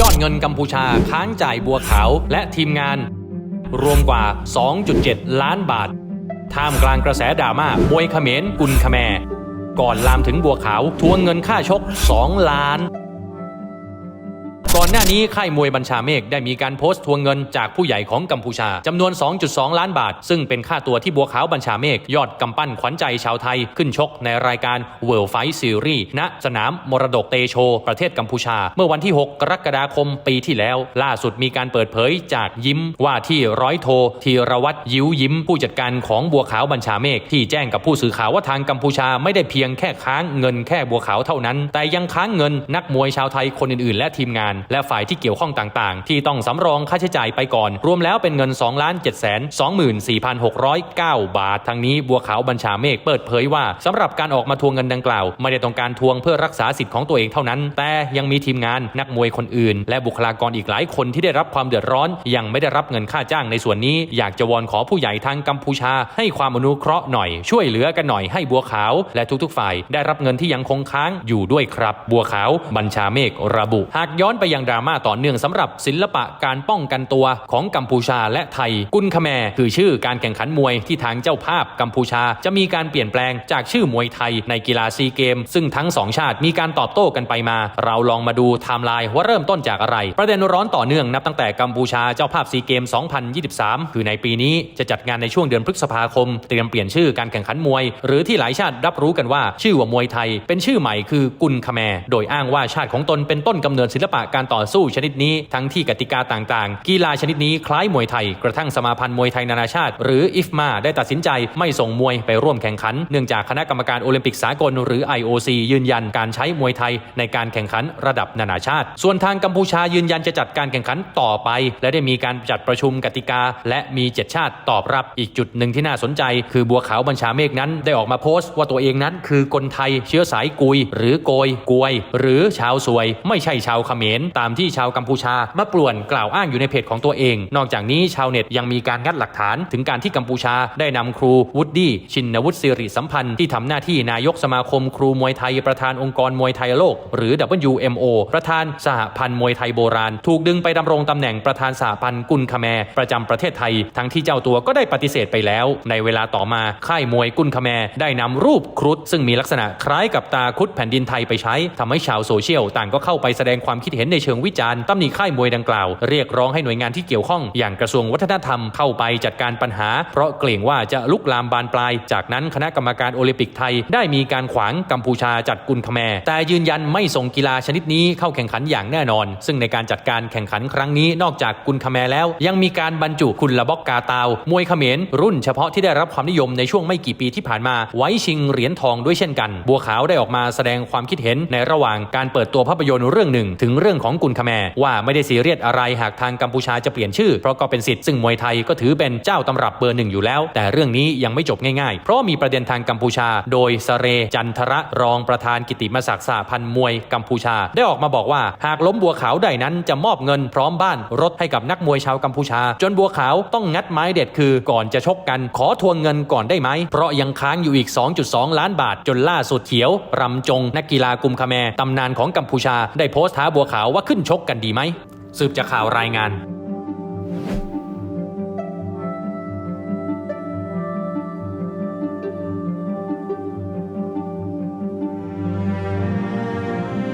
ยอดเงินกัมพูชาค้างจ่ายบัวขาวและทีมงาน รวมกว่า 2.7 ล้านบาท ท่ามกลางกระแสดราม่ามวยเขมรกุลขแม ก่อนลามถึงบัวขาวทวงเงินค่าชก 2 ล้าน ก่อนหน้านี้ค่ายมวยบัญชาเมฆได้มีการโพสต์ทวงเงินจากผู้ใหญ่ของกัมพูชาจำนวน 2.2 ล้านบาท ซึ่งเป็นค่าตัวที่บัวขาวบัญชาเมฆยอดกำปั้นขวัญใจชาวไทย ขึ้นชกในรายการ World Fight Series ณสนามมรดกเตโช ประเทศกัมพูชา เมื่อวันที่ 6 กรกฎาคมปีที่แล้ว ล่าสุดมีการเปิดเผยจากยิ้มว่าที่ร้อยโทธีรวัตรยิ้วยิ้ม ผู้จัดการของบัวขาวบัญชาเมฆที่แจ้งกับผู้สื่อข่าวว่าทางกัมพูชาไม่ได้เพียงแค่ค้างเงินแค่บัวขาวเท่านั้น แต่ยังค้างเงินนักมวยชาวไทยคนอื่นๆ และทีมงานและฝ่ายที่เกี่ยวข้องต่างๆ ที่ต้องสำรองค่าใช้จ่ายไปก่อน รวมแล้วเป็นเงิน2ล้าน7 2 4 6 0 9 บาท ทั้งนี้บัวขาวบัญชาเมฆเปิดเผยว่าสำหรับการออกมาทวงเงินดังกล่าว ไม่ได้ต้องการทวงเพื่อรักษาสิทธิ์ของตัวเองเท่านั้น แต่ยังมีทีมงานนักมวยคนอื่น และบุคลากรอีกหลายคนที่ได้รับความเดือดร้อน ยังไม่ได้รับเงินค่าจ้างในส่วนนี้ อยากจะวอนขอผู้ใหญ่ทางกัมพูชา ให้ความอนุเคราะห์หน่อยช่วยเหลือกันหน่อยให้บัวขาว และทุกๆ ฝ่ายได้รับเงินที่ยังคงค้างอยู่ด้วยครับ บัวขาวบัญชาเมฆระบุ หากย้อนไปยังดราม่าต่อเนื่องสำหรับศิลปะการป้องกันตัวของกัมพูชาและไทย กุนคแมคือชื่อการแข่งขันมวยที่ทางเจ้าภาพกัมพูชา จะมีการเปลี่ยนแปลงจากชื่อมวยไทยในกีฬาซีเกม ซึ่งทั้งสองชาติมีการตอบโต้กันไปมา เราลองมาดูไทม์ไลน์ว่าเริ่มต้นจากอะไร ประเด็นร้อนต่อเนื่องนับตั้งแต่กัมพูชาเจ้าภาพซีเกม 2023 คือในปีนี้จะจัดงานในช่วงเดือนพฤษภาคม เตรียมเปลี่ยนชื่อการแข่งขันมวย หรือที่หลายชาติรับรู้กันว่า ชื่อว่ามวยไทย เป็นชื่อใหม่คือกุนคแมโดยอ้างว่าชาติของตนเป็นต้นกำเนิดศิลปะการต่อสู้ชนิดนี้ทั้งที่กติกาต่างๆ กีฬาชนิดนี้คล้ายมวยไทย กระทั่งสมาพันธ์มวยไทยนานาชาติ หรืออิฟมาได้ตัดสินใจไม่ส่งมวยไปร่วมแข่งขัน เนื่องจากคณะกรรมการโอลิมปิกสากลหรือ IOC ยืนยันการใช้มวยไทยในการแข่งขันระดับนานาชาติ ส่วนทางกัมพูชายืนยันจะจัดการแข่งขันต่อไป และได้มีการจัดประชุมกติกา และมีเจ็ดชาติตอบรับอีกจุดหนึ่งที่น่าสนใจ คือบัวขาวบัญชาเมฆนั้น ได้ออกมาโพสต์ว่าตัวเองนั้นคือคนไทยเชื้อสายกุย หรือโกยกวย หรือชาวสวย ไม่ใช่ชาวเขมรตามที่ชาวกัมพูชามาป่วนกล่าวอ้างอยู่ในเพจของตัวเอง นอกจากนี้ชาวเน็ตยังมีการงัดหลักฐานถึงการที่กัมพูชาได้นำครูวูดดี้ชินวุฒิสิริสัมพันธ์ที่ทำหน้าที่นายกสมาคมครูมวยไทยประธานองค์กรมวยไทยโลก หรือ WMO ประธานสหพันธ์มวยไทยโบราณ ถูกดึงไปดำรงตำแหน่งประธานสหพันธ์กุลคแมประจำประเทศไทย ทั้งที่เจ้าตัวก็ได้ปฏิเสธไปแล้ว ในเวลาต่อมาค่ายมวยกุลคแมได้นำรูปครุฑซึ่งมีลักษณะคล้ายกับตาครุฑแผ่นดินไทยไปใช้ทำให้ชาวโซเชียลต่างก็เข้าไปแสดงความคิดเห็นในเชิงวิจารณ์ตำหนิค่ายมวยดังกล่าว เรียกร้องให้หน่วยงานที่เกี่ยวข้อง อย่างกระทรวงวัฒนธรรมเข้าไปจัดการปัญหา เพราะเกรงว่าจะลุกลามบานปลาย จากนั้นคณะกรรมการโอลิมปิกไทย ได้มีการขวางกัมพูชาจัดกุลคแมแต่ยืนยันไม่ส่งกีฬาชนิดนี้เข้าแข่งขันอย่างแน่นอน ซึ่งในการจัดการแข่งขันครั้งนี้นอกจากกุลคแมแล้ว ยังมีการบรรจุคุณละบอกกาตาว มวยเขมรรุ่นเฉพาะที่ได้รับความนิยมในช่วงไม่กี่ปีที่ผ่านมา ไว้ชิงเหรียญทองด้วยเช่นกัน บัวขาวได้ออกมาแสดงความคิดเห็นในระหว่างการเปิดตัวภาพยนตร์เรื่องหนึ่ง ถึงเรื่องของกุลคแมว่าไม่ได้ซีเรียสอะไรหากทางกัมพูชาจะเปลี่ยนชื่อ เพราะก็เป็นสิทธิ์ซึ่งมวยไทยก็ถือเป็นเจ้าตำรับเบอร์หนึ่งอยู่แล้ว แต่เรื่องนี้ยังไม่จบง่ายๆ เพราะมีประเด็นทางกัมพูชา โดยสเร จันทระรองประธานกิติมศักดิ์สหพันมวยกัมพูชา ได้ออกมาบอกว่า หากล้มบัวขาวได้นั้นจะมอบเงินพร้อมบ้านรถให้กับนักมวยชาวกัมพูชา จนบัวขาวต้องงัดไม้เด็ดคือก่อนจะชกกันขอทวงเงินก่อนได้ไหมเพราะยังค้างอยู่อีก 2.2 ล้านบาทจนล่าสุดเขียวรำจงนักกีฬากุมคาแมตำนานของกัมพูชาได้โพสต์ท้าบัวขาวว่าขึ้นชกกันดีไหมสืบจากข่าวรายงาน